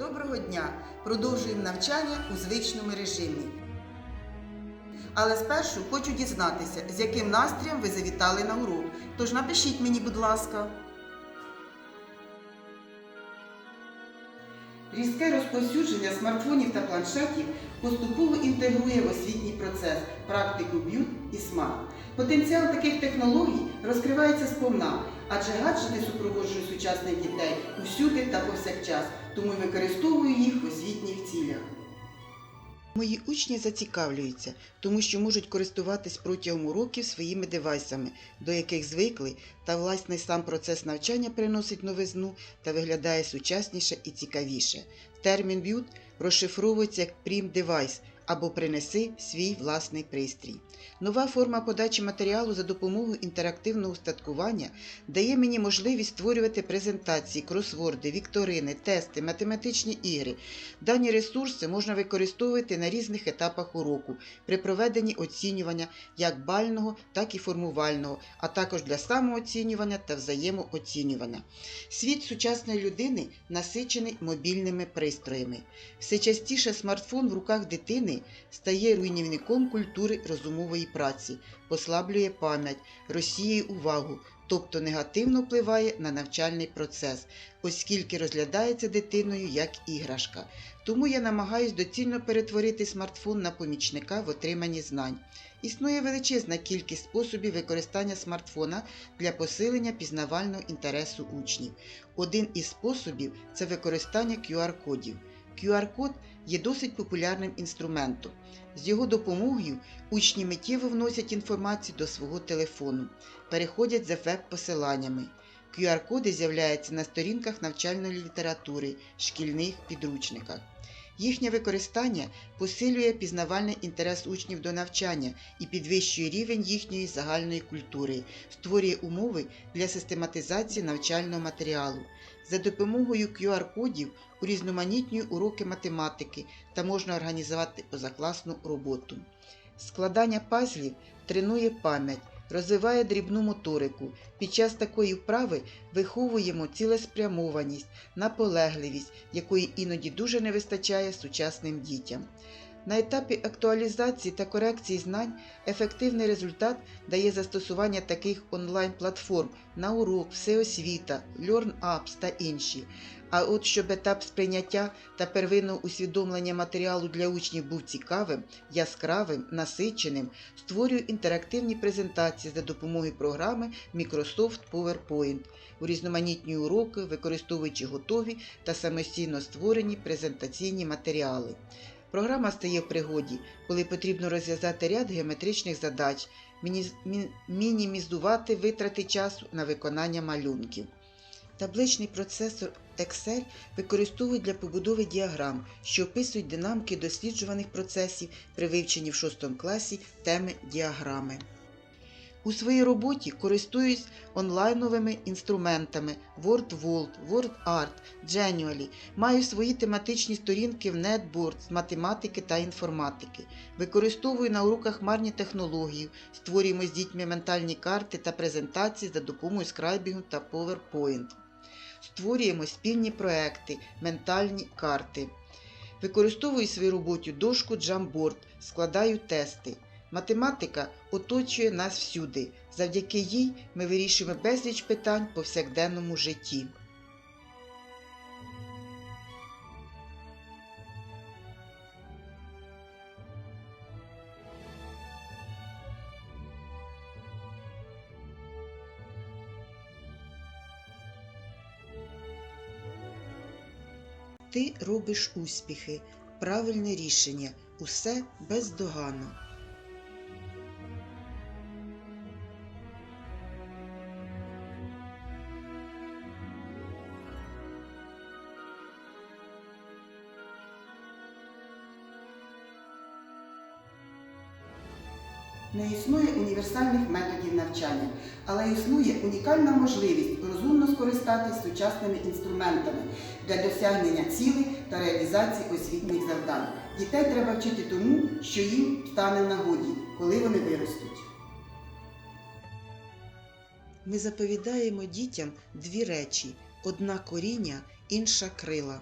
Доброго дня! Продовжуємо навчання у звичному режимі. Але спершу хочу дізнатися, з яким настроєм ви завітали на урок. Тож напишіть мені, будь ласка. Різке розповсюдження смартфонів та планшетів поступово інтегрує в освітній процес практику б'ют і смарт. Потенціал таких технологій розкривається сповна, адже гаджети супроводжують сучасних дітей усюди та повсякчас, тому й використовую їх в освітніх цілях. Мої учні зацікавлюються, тому що можуть користуватись протягом уроків своїми девайсами, до яких звикли, та власне сам процес навчання приносить новизну та виглядає сучасніше і цікавіше. Термін б'ют розшифровується як прім девайс або принеси свій власний пристрій. Нова форма подачі матеріалу за допомогою інтерактивного устаткування дає мені можливість створювати презентації, кросворди, вікторини, тести, математичні ігри. Дані ресурси можна використовувати на різних етапах уроку при проведенні оцінювання як бального, так і формувального, а також для самооцінювання та взаємооцінювання. Світ сучасної людини насичений мобільними пристроями. Все частіше смартфон в руках дитини стає руйнівником культури розумової праці, послаблює пам'ять, розсіює увагу, тобто негативно впливає на навчальний процес, оскільки розглядається дитиною як іграшка. Тому я намагаюсь доцільно перетворити смартфон на помічника в отриманні знань. Існує величезна кількість способів використання смартфона для посилення пізнавального інтересу учнів. Один із способів це використання QR-кодів. QR-код є досить популярним інструментом. З його допомогою учні миттєво вносять інформацію до свого телефону, переходять за веб-посиланнями. QR-коди з'являються на сторінках навчальної літератури, шкільних підручниках. Їхнє використання посилює пізнавальний інтерес учнів до навчання і підвищує рівень їхньої загальної культури, створює умови для систематизації навчального матеріалу. За допомогою QR-кодів урізноманітнює уроки математики та можна організувати позакласну роботу. Складання пазлів тренує пам'ять, розвиває дрібну моторику. Під час такої вправи виховуємо цілеспрямованість, наполегливість, якої іноді дуже не вистачає сучасним дітям. На етапі актуалізації та корекції знань ефективний результат дає застосування таких онлайн-платформ на урок, всеосвіта, LearnApps та інші. А от щоб етап сприйняття та первинного усвідомлення матеріалу для учнів був цікавим, яскравим, насиченим, створюю інтерактивні презентації за допомогою програми Microsoft PowerPoint, урізноманітні уроки, використовуючи готові та самостійно створені презентаційні матеріали. Програма стає в пригоді, коли потрібно розв'язати ряд геометричних задач, мінімізувати витрати часу на виконання малюнків. Табличний процесор Excel використовують для побудови діаграм, що описують динамки досліджуваних процесів при вивченні в 6 класі теми діаграми. У своїй роботі користуюсь онлайновими інструментами WordWall, WordArt, Genially. Маю свої тематичні сторінки в NetBoard з математики та інформатики. Використовую на уроках марні технології, створюємо з дітьми ментальні карти та презентації за допомогою скрайбінгу та PowerPoint. Створюємо спільні проекти, ментальні карти. Використовую в своїй роботі дошку Jamboard, складаю тести. Математика оточує нас всюди. Завдяки їй ми вирішуємо безліч питань повсякденному житті. Ти робиш успіхи, правильне рішення, усе бездоганно. Не існує універсальних методів навчання, але існує унікальна можливість розумно скористатись сучасними інструментами для досягнення цілей та реалізації освітніх завдань. Дітей треба вчити тому, що їм стане нагоді, коли вони виростуть. Ми заповідаємо дітям дві речі: одна коріння, інша крила.